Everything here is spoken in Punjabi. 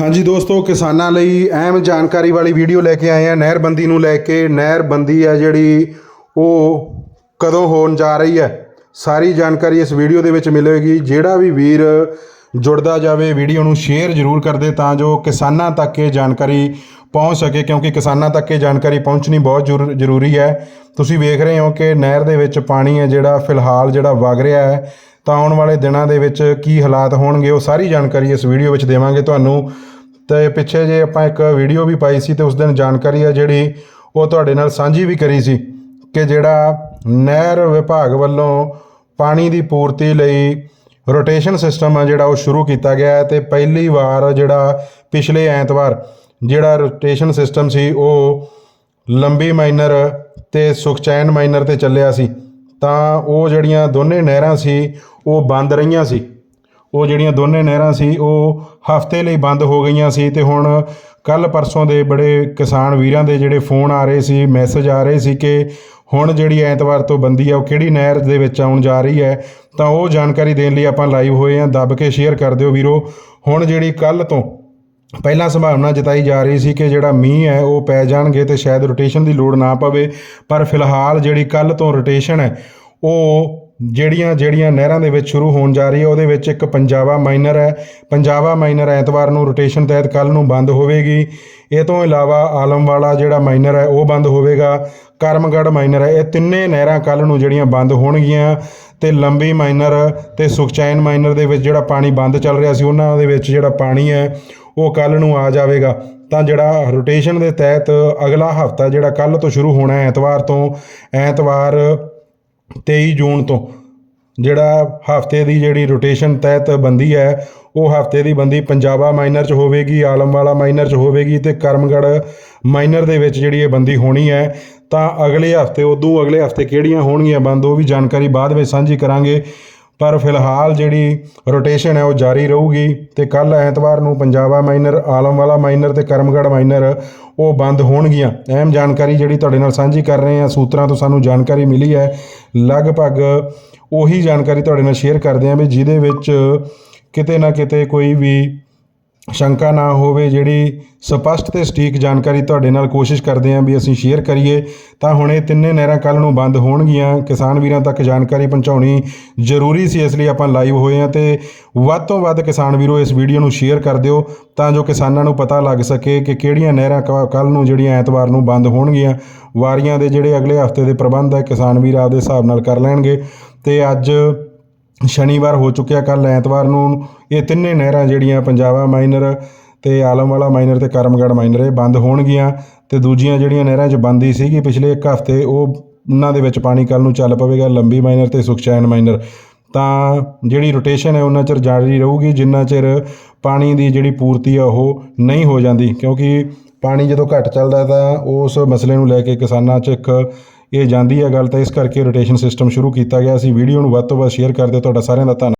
ਹਾਂਜੀ ਦੋਸਤੋ, ਕਿਸਾਨਾਂ ਲਈ ਅਹਿਮ ਜਾਣਕਾਰੀ ਵਾਲੀ ਵੀਡੀਓ ਲੈ ਕੇ ਆਏ ਆ ਨਹਿਰਬੰਦੀ ਨੂੰ ਲੈ ਕੇ ਨਹਿਰਬੰਦੀ ਆ ਜਿਹੜੀ, ਉਹ ਕਦੋਂ ਹੋਣ ਜਾ ਰਹੀ ਹੈ? ਸਾਰੀ ਜਾਣਕਾਰੀ ਇਸ ਵੀਡੀਓ ਦੇ ਵਿੱਚ ਮਿਲੇਗੀ। ਜਿਹੜਾ ਵੀ ਵੀਰ ਜੁੜਦਾ ਜਾਵੇ, ਵੀਡੀਓ ਨੂੰ ਸ਼ੇਅਰ ਜ਼ਰੂਰ ਕਰਦੇ ਤਾਂ ਜੋ ਕਿਸਾਨਾਂ ਤੱਕ ਇਹ ਜਾਣਕਾਰੀ ਪਹੁੰਚ ਸਕੇ, ਕਿਉਂਕਿ ਕਿਸਾਨਾਂ ਤੱਕ ਇਹ ਜਾਣਕਾਰੀ ਪਹੁੰਚਣੀ ਬਹੁਤ ਜ਼ਰੂਰ- ਜ਼ਰੂਰੀ ਹੈ। ਤੁਸੀਂ ਵੇਖ ਰਹੇ ਹੋ ਕਿ ਨਹਿਰ ਦੇ ਵਿੱਚ ਪਾਣੀ ਹੈ ਜਿਹੜਾ, ਫਿਲਹਾਲ ਜਿਹੜਾ ਵਗ ਰਿਹਾ ਹੈ। ਤਾਂ ਆਉਣ ਵਾਲੇ ਦਿਨਾਂ ਦੇ ਵਿੱਚ ਕੀ ਹਾਲਾਤ ਹੋਣਗੇ, ਉਹ ਸਾਰੀ ਜਾਣਕਾਰੀ ਇਸ ਵੀਡੀਓ ਵਿੱਚ ਦੇਵਾਂਗੇ ਤੁਹਾਨੂੰ। ਤੇ ਪਿੱਛੇ ਜੇ ਆਪਾਂ ਇੱਕ ਵੀਡੀਓ ਵੀ ਪਾਈ ਸੀ ਤੇ ਉਸ ਦਿਨ ਜਾਣਕਾਰੀ ਆ ਜਿਹੜੀ ਉਹ ਤੁਹਾਡੇ ਨਾਲ ਸਾਂਝੀ ਵੀ ਕਰੀ ਸੀ ਕਿ ਜਿਹੜਾ ਨਹਿਰ ਵਿਭਾਗ ਵੱਲੋਂ ਪਾਣੀ ਦੀ ਪੂਰਤੀ ਲਈ ਰੋਟੇਸ਼ਨ ਸਿਸਟਮ ਆ ਜਿਹੜਾ ਉਹ ਸ਼ੁਰੂ ਕੀਤਾ ਗਿਆ ਹੈ ਤੇ ਪਹਿਲੀ ਵਾਰ ਜਿਹੜਾ ਪਿਛਲੇ ਐਤਵਾਰ ਜਿਹੜਾ ਰੋਟੇਸ਼ਨ ਸਿਸਟਮ ਸੀ ਉਹ ਲੰਬੀ ਮਾਈਨਰ ਤੇ ਸੁਖਚੈਨ ਮਾਈਨਰ ਤੇ ਚੱਲਿਆ ਸੀ। ਤਾਂ ਉਹ ਜਿਹੜੀਆਂ ਦੋਨੇ ਨਹਿਰਾਂ ਸੀ, ਉਹ ਬੰਦ ਰਹੀਆਂ ਸੀ। ਉਹ ਜਿਹੜੀਆਂ ਦੋਨੇ ਨਹਿਰਾਂ ਸੀ, ਉਹ ਹਫ਼ਤੇ ਲਈ ਬੰਦ ਹੋ ਗਈਆਂ ਸੀ ਤੇ ਹੁਣ ਕੱਲ ਪਰਸੋਂ ਦੇ ਬੜੇ ਕਿਸਾਨ ਵੀਰਾਂ ਦੇ ਜਿਹੜੇ ਫੋਨ ਆ ਰਹੇ ਸੀ, ਮੈਸੇਜ ਆ ਰਹੇ ਸੀ ਕਿ ਹੁਣ ਜਿਹੜੀ ਐਤਵਾਰ ਤੋਂ ਬੰਦੀ ਆ, ਉਹ ਕਿਹੜੀ ਨਹਿਰ ਦੇ ਵਿੱਚ ਆਉਣ ਜਾ ਰਹੀ ਹੈ, ਤਾਂ ਉਹ ਜਾਣਕਾਰੀ ਦੇਣ ਲਈ ਆਪਾਂ ਲਾਈਵ ਹੋਏ ਆ ਦੱਬ ਕੇ ਸ਼ੇਅਰ ਕਰ ਦਿਓ ਵੀਰੋ। ਹੁਣ ਜਿਹੜੀ ਕੱਲ ਤੋਂ ਪਹਿਲਾਂ ਸੰਭਾਵਨਾ ਜਤਾਈ ਜਾ ਰਹੀ ਸੀ ਕਿ ਜਿਹੜਾ ਮੀਂਹ ਹੈ, ਉਹ ਪੈ ਜਾਣਗੇ ਤੇ ਸ਼ਾਇਦ ਰੋਟੇਸ਼ਨ ਦੀ ਲੋੜ ਨਾ ਪਵੇ। ਪਰ ਫਿਲਹਾਲ ਜਿਹੜੀ ਕੱਲ ਤੋਂ ਰੋਟੇਸ਼ਨ ਹੈ, ਉਹ ਜਿਹੜੀਆਂ ਜਿਹੜੀਆਂ ਨਹਿਰਾਂ ਦੇ ਵਿੱਚ ਸ਼ੁਰੂ ਹੋਣ ਜਾ ਰਹੀ ਹੈ, ਉਹਦੇ ਵਿੱਚ ਇੱਕ ਪੰਜਾਬਾ ਮਾਈਨਰ ਹੈ। ਪੰਜਾਬਾ ਮਾਈਨਰ ਐਤਵਾਰ ਨੂੰ ਰੋਟੇਸ਼ਨ ਤਹਿਤ ਕੱਲ ਨੂੰ ਬੰਦ ਹੋਵੇਗੀ। ਇਹ ਤੋਂ ਇਲਾਵਾ ਆਲਮ ਵਾਲਾ ਜਿਹੜਾ ਮਾਈਨਰ ਹੈ, ਉਹ ਬੰਦ ਹੋਵੇਗਾ। ਕਰਮਗੜ ਮਾਈਨਰ ਹੈ, ਇਹ ਤਿੰਨੇ ਨਹਿਰਾਂ ਕੱਲ ਨੂੰ ਜਿਹੜੀਆਂ ਬੰਦ ਹੋਣਗੀਆਂ। ਤੇ ਲੰਬੀ ਮਾਈਨਰ ਤੇ ਸੁਖਚੈਨ ਮਾਈਨਰ ਦੇ ਵਿੱਚ ਜਿਹੜਾ ਪਾਣੀ ਬੰਦ ਚੱਲ ਰਿਹਾ ਸੀ, ਉਹਨਾਂ ਦੇ ਵਿੱਚ ਜਿਹੜਾ ਪਾਣੀ ਹੈ ਉਹ ਕੱਲ ਨੂੰ ਆ ਜਾਵੇਗਾ। ਤਾਂ ਜਿਹੜਾ ਰੋਟੇਸ਼ਨ ਦੇ ਤਹਿਤ ਅਗਲਾ ਹਫਤਾ ਜਿਹੜਾ ਕੱਲ ਤੋਂ ਸ਼ੁਰੂ ਹੋਣਾ ਹੈ, ਐਤਵਾਰ ਤੋਂ, ਐਤਵਾਰ 23 ਜੂਨ ਤੋਂ, ਜਿਹੜਾ ਹਫ਼ਤੇ ਦੀ ਜਿਹੜੀ ਰੋਟੇਸ਼ਨ ਤਹਿਤ ਬੰਦੀ ਹੈ, ਉਹ ਹਫ਼ਤੇ ਦੀ ਬੰਦੀ ਪੰਜਾਬਾ ਮਾਈਨਰ ਚ ਹੋਵੇਗੀ ਆਲਮਵਾਲਾ ਮਾਈਨਰ ਚ ਹੋਵੇਗੀ ਤੇ ਕਰਮਗੜ ਮਾਈਨਰ ਦੇ ਵਿੱਚ ਜਿਹੜੀ ਇਹ ਬੰਦੀ ਹੋਣੀ ਹੈ, ਤਾਂ ਅਗਲੇ ਹਫ਼ਤੇ, ਉਦੋਂ ਅਗਲੇ ਹਫ਼ਤੇ ਕਿਹੜੀਆਂ ਹੋਣਗੀਆਂ ਬੰਦ, ਉਹ ਵੀ ਜਾਣਕਾਰੀ ਬਾਅਦ ਵਿੱਚ ਸਾਂਝੀ ਕਰਾਂਗੇ। ਪਰ ਫਿਲਹਾਲ ਜਿਹੜੀ ਰੋਟੇਸ਼ਨ ਹੈ ਉਹ ਜਾਰੀ ਰਹੂਗੀ ਤੇ ਕੱਲ ਐਤਵਾਰ ਨੂੰ ਪੰਜਾਬਾ ਮਾਈਨਰ ਆਲਮਵਾਲਾ ਮਾਈਨਰ ਤੇ ਕਰਮਗੜ ਮਾਈਨਰ ਉਹ ਬੰਦ ਹੋਣਗੀਆਂ। ਅਹਿਮ ਜਾਣਕਾਰੀ ਜਿਹੜੀ ਤੁਹਾਡੇ ਨਾਲ ਸਾਂਝੀ ਕਰ ਰਹੇ ਹਾਂ, ਸੂਤਰਾਂ ਤੋਂ ਸਾਨੂੰ ਜਾਣਕਾਰੀ ਮਿਲੀ ਹੈ। ਲਗਭਗ ਉਹੀ ਜਾਣਕਾਰੀ ਤੁਹਾਡੇ ਨਾਲ ਸ਼ੇਅਰ ਕਰਦੇ ਹਾਂ ਵੀ ਜਿਹਦੇ ਵਿੱਚ ਕਿਤੇ ਨਾ ਕਿਤੇ ਕੋਈ ਵੀ ਸ਼ੰਕਾ ਨਾ ਹੋਵੇ ਜਿਹੜੀ ਸਪਸ਼ਟ ਤੇ ਸਟੀਕ ਜਾਣਕਾਰੀ ਤੁਹਾਡੇ ਨਾਲ ਕੋਸ਼ਿਸ਼ ਕਰਦੇ ਹਾਂ ਵੀ ਅਸੀਂ ਸ਼ੇਅਰ ਕਰੀਏ, ਤਾਂ ਹੁਣ ਇਹ ਤਿੰਨੇ ਨਹਿਰਾਂ ਕੱਲ ਨੂੰ ਬੰਦ ਹੋਣਗੀਆਂ। ਕਿਸਾਨ ਵੀਰਾਂ ਤੱਕ ਜਾਣਕਾਰੀ ਪਹੁੰਚਾਉਣੀ ਜ਼ਰੂਰੀ ਸੀ, ਇਸ ਲਈ ਆਪਾਂ ਲਾਈਵ ਹੋਏ ਹਾਂ ਤੇ ਵੱਧ ਤੋਂ ਵੱਧ ਕਿਸਾਨ ਵੀਰੋ ਇਸ ਵੀਡੀਓ ਨੂੰ ਸ਼ੇਅਰ ਕਰ ਦਿਓ, ਤਾਂ ਜੋ ਕਿਸਾਨਾਂ ਨੂੰ ਪਤਾ ਲੱਗ ਸਕੇ ਕਿ ਕਿਹੜੀਆਂ ਨਹਿਰਾਂ ਕੱਲ ਨੂੰ ਜਿਹੜੀਆਂ ਐਤਵਾਰ ਨੂੰ ਬੰਦ ਹੋਣਗੀਆਂ। ਵਾਰੀਆਂ ਦੇ ਜਿਹੜੇ ਅਗਲੇ ਹਫ਼ਤੇ ਦੇ ਪ੍ਰਬੰਧ ਹੈ, ਕਿਸਾਨ ਵੀਰ ਆਪਦੇ ਹਿਸਾਬ ਨਾਲ ਕਰ ਲੈਣਗੇ। ਤੇ ਅੱਜ ਸ਼ਨੀਵਾਰ ਹੋ ਚੁੱਕਿਆ ਕੱਲ ਐਤਵਾਰ ਨੂੰ ਇਹ ਤਿੰਨੇ ਨਹਿਰਾਂ ਜਿਹੜੀਆਂ ਪੰਜਾਬਾ ਮਾਈਨਰ ਤੇ ਆਲਮਵਾਲਾ ਮਾਈਨਰ ਤੇ ਕਰਮਗੜ ਮਾਈਨਰ, ਇਹ ਬੰਦ ਹੋਣਗੀਆਂ ਤੇ ਦੂਜੀਆਂ ਜਿਹੜੀਆਂ ਨਹਿਰਾਂ 'ਚ ਬੰਦੀ ਸੀਗੀ ਪਿਛਲੇ ਇੱਕ ਹਫ਼ਤੇ, ਉਹ ਉਹਨਾਂ ਦੇ ਵਿੱਚ ਪਾਣੀ ਕੱਲ ਨੂੰ ਚੱਲ ਪਵੇਗਾ, ਲੰਬੀ ਮਾਈਨਰ ਤੇ ਸੁਖਚੈਨ ਮਾਈਨਰ। ਤਾਂ ਜਿਹੜੀ ਰੋਟੇਸ਼ਨ ਹੈ, ਉਹਨਾਂ ਚਿਰ ਜਾਰੀ ਰਹੂਗੀ, ਜਿੰਨਾ ਚਿਰ ਪਾਣੀ ਦੀ ਜਿਹੜੀ ਪੂਰਤੀ ਆ, ਉਹ ਨਹੀਂ ਹੋ ਜਾਂਦੀ। ਕਿਉਂਕਿ ਪਾਣੀ ਜਦੋਂ ਘੱਟ ਚੱਲਦਾ ਤਾਂ ਉਸ ਮਸਲੇ ਨੂੰ ਲੈ ਕੇ ਕਿਸਾਨਾਂ 'ਚ ਇੱਕ ਇਹ ਜਾਂਦੀ ਹੈ ਗੱਲ, ਤਾਂ ਇਸ ਕਰਕੇ ਰੋਟੇਸ਼ਨ ਸਿਸਟਮ ਸ਼ੁਰੂ ਕੀਤਾ ਗਿਆ। ਸੀ ਵੀਡੀਓ ਨੂੰ ਵੱਧ ਤੋਂ ਵੱਧ ਸ਼ੇਅਰ ਕਰ ਦਿਓ। ਤੁਹਾਡਾ ਸਾਰਿਆਂ ਦਾ ਧੰਨਵਾਦ।